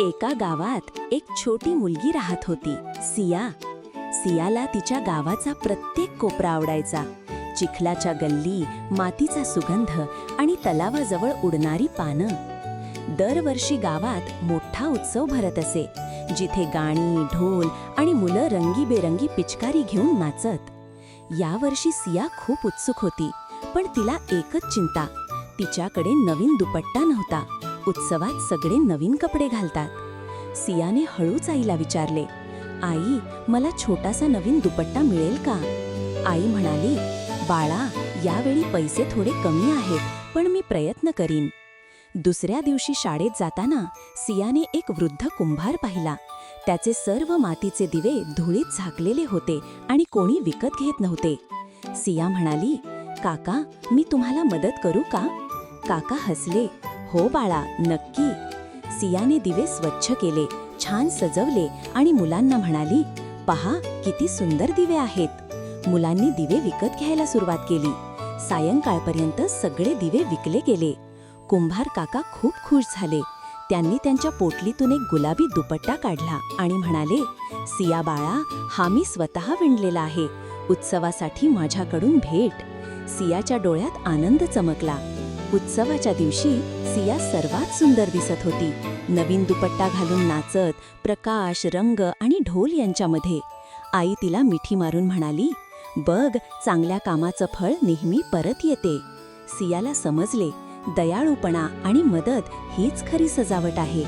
एका गावात एक छोटी मुलगी राहत होती सिया. सियाला तिच्या गावाचा प्रत्येक कोपरा आवडायचा. चिखलाच्या गल्ली मातीचा सुगंध आणि तलावाजवळ उडणारी पानं. दरवर्षी गावात मोठा उत्सव भरत असे जिथे गाणी ढोल आणि मुलं रंगीबेरंगी पिचकारी घेऊन नाचत. यावर्षी सिया खूप उत्सुक होती पण तिला एकच चिंता. तिच्याकडे नवीन दुपट्टा नव्हता. उत्सवात सगळे नवीन कपडे घालतात. सियाने हळूच आईला विचारले आई मला छोटासा नवीन दुपट्टा मिळेल का? आई म्हणाली बाळा यावेळी पैसे थोडे कमी आहेत पण मी प्रयत्न करीन. दुसऱ्या दिवशी शाळेत जाताना सियाने एक वृद्ध कुंभार पाहिला. त्याचे सर्व मातीचे दिवे धुळीत झाकलेले होते आणि कोणी विकत घेत नव्हते. सिया म्हणाली काका मी तुम्हाला मदत करू का? काका हसले हो बाळा नक्की. सियाने दिवे स्वच्छ केले छान सजवले आणि मुलांना म्हणाली पहा किती सुंदर दिवे आहेत. मुलांनी दिवे विकत घ्यायला सुरुवात केली. सायंकाळपर्यंत सगळे दिवे विकले गेले. कुंभार काका खूप खुश झाले. त्यांनी त्यांच्या पोटलीतून एक गुलाबी दुपट्टा काढला आणि म्हणाले सिया बाळा हा मी स्वतः विणलेला आहे. उत्सवासाठी माझ्याकडून भेट. सियाच्या डोळ्यात आनंद चमकला. उत्सवाच्या दिवशी सिया सर्वात सुंदर दिसत होती. नवीन दुपट्टा घालून नाचत प्रकाश रंग आणि ढोल यांच्यामध्ये. आई तिला मिठी मारून म्हणाली बघ चांगल्या कामाचं फळ नेहमी परत येते. सियाला समजले दयाळूपणा आणि मदत हीच खरी सजावट आहे.